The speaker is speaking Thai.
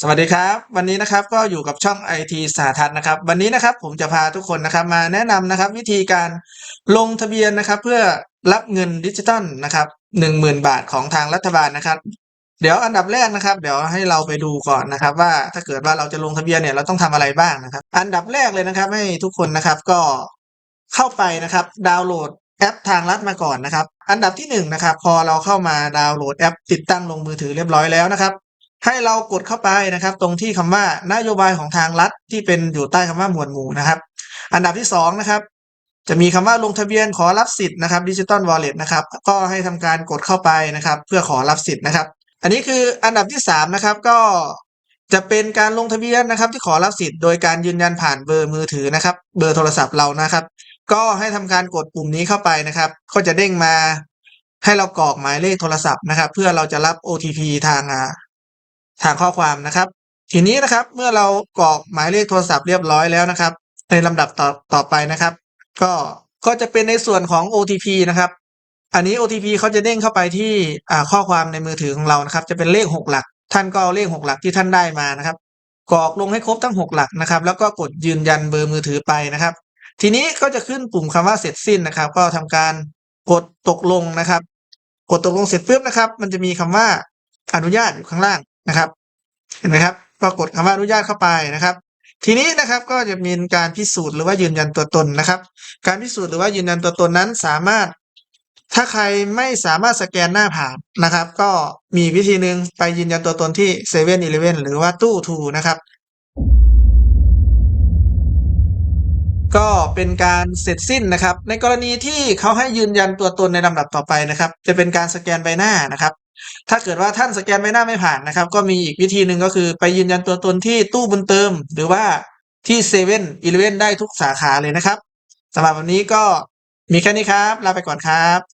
สวัสดีครับ วันนี้นะครับก็อยู่กับช่องไอทีสาทัศน์นะครับ วันนี้นะครับผมจะพาทุกคนนะครับมาแนะนำนะครับ วิธีการลงทะเบียนนะครับ เพื่อรับเงินดิจิตอลนะครับหนึ่งหมื่นบาทของทางรัฐบาลนะครับ เดี๋ยวอันดับแรกนะครับ เดี๋ยวให้เราไปดูก่อนนะครับ ว่าถ้าเกิดว่าเราจะลงทะเบียนเนี่ยเราต้องทำอะไรบ้างนะครับ อันดับแรกเลยนะครับ ให้ทุกคนนะครับก็เข้าไปนะครับ ดาวน์โหลดแอปทางรัฐมาก่อนนะครับ อันดับที่หนึ่งนะครับพอเราเข้ามาดาวน์โหลดแอป ติดตั้งลงมือถือเรียบร้อยแล้วนะครับ ให้เรากดเข้าไปนะครับ ตรงที่คำว่านโยบายของทางรัฐที่เป็นอยู่ใต้คำว่าหมวดหมู่นะครับ อันดับที่สองนะครับจะมีคำว่าลงทะเบียนขอรับสิทธิ์นะครับดิจิ t a ลวอลเล็ตนะครับก็ให้ทำการกดเข้าไปนะครับ เพื่อขอรับสิทธิ์นะครับ อันนี้คืออันดับที่สามนะครับก็จะเป็นการลงทะเบียนนะครับ ที่ขอรับสิทธิ์โดยการยืนยันผ่านเบอร์มือถือนะครับ เบอร์โทรศัพท์เรานะครับ ก็ให้ทำการกดปุ่มนี้เข้าไปนะครับ ก็จะเด้งมาให้เรากรอกหมายเลขโทรศัพท์นะครับ เพื่อเราจะรับ OTP ทาง ทางข้อความนะครับ ทีนี้นะครับเมื่อเรากรอกหมายเลขโทรศัพท์เรียบร้อยแล้วนะครับ ในลำดับต่อต่อไปนะครับ ก็ก็จะเป็นในส่วนของ OTP นะครับ อันนี้ OTP เขาจะเด้งเข้าไปที่ข้อความในมือถือของเรานะครับ จะเป็นเลขหกหลัก ท่านก็เอาเลขหกหลักที่ท่านได้มานะครับกรอกลงให้ครบทั้งหกหลักนะครับ แล้วก็กดยืนยันเบอร์มือถือไปนะครับ ทีนี้ก็จะขึ้นปุ่มคำว่าเสร็จสิ้นนะครับ ก็ทำการกดตกลงนะครับ กดตกลงเสร็จปุ๊บนะครับ มันจะมีคำว่าอนุญาตอยู่ข้างล่าง นะครับ เห็นไหมครับก็กดคำว่าอนุญาตเข้าไปนะครับ ทีนี้นะครับก็จะมีการพิสูจน์หรือว่ายืนยันตัวตนนะครับ การพิสูจน์หรือว่ายืนยันตัวตนนั้นสามารถ ถ้าใครไม่สามารถสแกนหน้าผ่านนะครับ ก็มีวิธีหนึ่งไปยืนยันตัวตนที่เซเว่นอีเลเว่นหรือว่าตู้ทูนะครับก็เป็นการเสร็จสิ้นนะครับ ในกรณีที่เขาให้ยืนยันตัวตนในลำดับต่อไปนะครับ จะเป็นการสแกนใบหน้านะครับ ถ้าเกิดว่าท่านสแกนใบหน้าไม่ผ่านนะครับ ก็มีอีกวิธีหนึ่งก็คือไปยืนยันตัวตนที่ตู้บุญเติม หรือว่าที่เซเว่นอีเลเว่นได้ทุกสาขาเลยนะครับสำหรับวันนี้ก็มีแค่นี้ครับ ลาไปก่อนครับ